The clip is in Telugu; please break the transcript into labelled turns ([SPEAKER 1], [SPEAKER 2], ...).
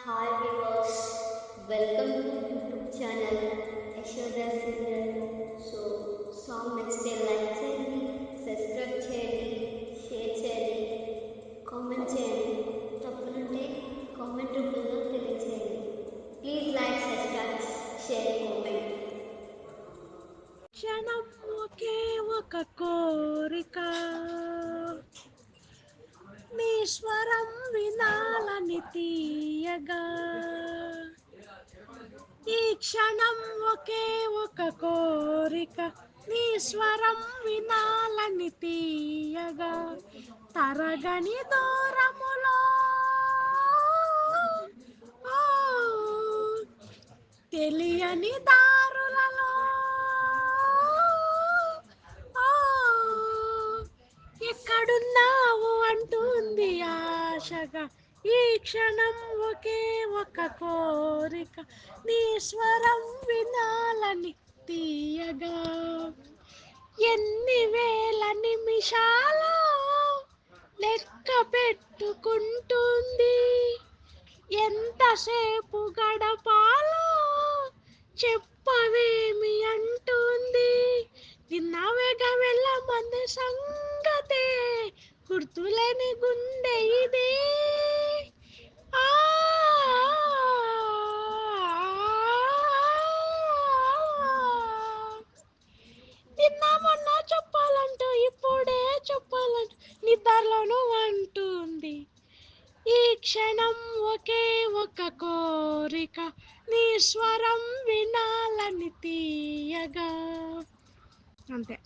[SPEAKER 1] hi viewers welcome to YouTube channel Yashoda singer so song నచ్చితే లైక్ చేయండి సబ్స్క్రైబ్ చేయండి షేర్ చేయండి కామెంట్ చేయండి తప్పులుంటే కామెంట్ రూపంలో తెలియచేయండి please like subscribe share comment
[SPEAKER 2] క్షణం ఒకే ఒక కోరిక నీ స్వరం తీయగా. ఈ క్షణం ఒకే ఒక కోరిక. నీ స్వరం వినాలని తీయగా. తరగని దూరములో. తెలియని దారులలో. ఎక్కడున్నావు అంటుంది ఆశగా. ఈ క్షణం ఒకే ఒక కోరిక. నీ స్వరం వినాలని తీయగా ఎన్ని వేల నిమిషాలు లెక్క పెట్టుకుంటుంది. ఎంతసేపు గడపాలో చెప్పవేమి అంటుంది. విన్నావేగ వెళ్ళమంది సంగతే గుర్తులేని గుండె ఇదే. క్షణం ఒకే ఒక కోరిక నీ స్వరం వినాలని తీయగా. అంతే.